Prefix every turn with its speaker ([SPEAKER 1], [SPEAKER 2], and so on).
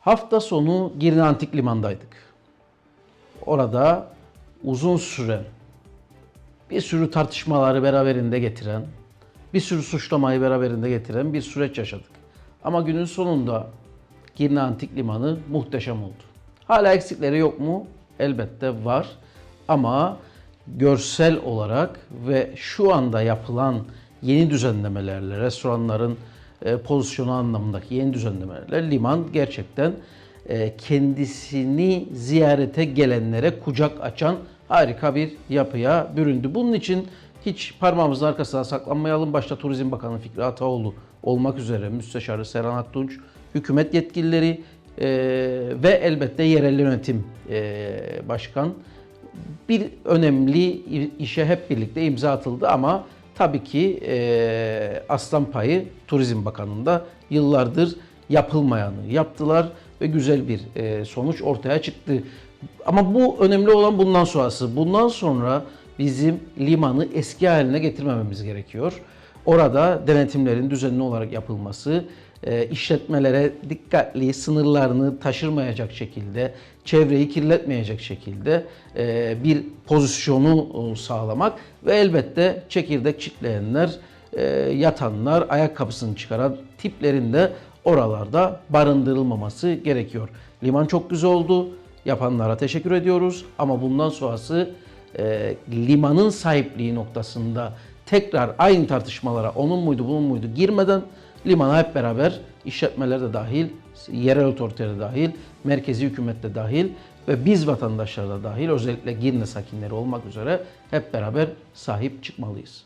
[SPEAKER 1] Hafta sonu Girne Antik Liman'daydık. Orada uzun süren, bir sürü tartışmaları beraberinde getiren, bir sürü suçlamayı beraberinde getiren bir süreç yaşadık. Ama günün sonunda Girne Antik Limanı muhteşem oldu. Hala eksikleri yok mu? Elbette var. Ama görsel olarak ve şu anda yapılan yeni düzenlemelerle, restoranların pozisyonu anlamındaki yeni düzenlemelerle liman gerçekten e, kendisini ziyarete gelenlere kucak açan harika bir yapıya büründü. Bunun için hiç parmağımızın arkasına saklanmayalım. Başta Turizm Bakanı Fikri Ataoğlu olmak üzere Müsteşarı Serhan Aktunç, hükümet yetkilileri e, ve elbette yerel yönetim e, başkan bir önemli işe hep birlikte imza atıldı ama tabii ki e, aslan payı Turizm Bakanı'nda yıllardır yapılmayanı yaptılar ve güzel bir e, sonuç ortaya çıktı. Ama bu önemli olan bundan sonrası. Bundan sonra bizim limanı eski haline getirmememiz gerekiyor. Orada denetimlerin düzenli olarak yapılması, e, işletmelere dikkatli, sınırlarını taşırmayacak şekilde, çevreyi kirletmeyecek şekilde e, bir pozisyonu e, sağlamak ve elbette çekirdek çitleyenler, yatanlar, ayakkabısını çıkaran tiplerin de oralarda barındırılmaması gerekiyor. Liman çok güzel oldu. Yapanlara teşekkür ediyoruz ama bundan sonrası e, limanın sahipliği noktasında tekrar aynı tartışmalara onun muydu bunun muydu girmeden limana hep beraber işletmeler de dahil, yerel otoriteler de dahil, merkezi hükümet de dahil ve biz vatandaşlar da dahil özellikle Girne sakinleri olmak üzere hep beraber sahip çıkmalıyız.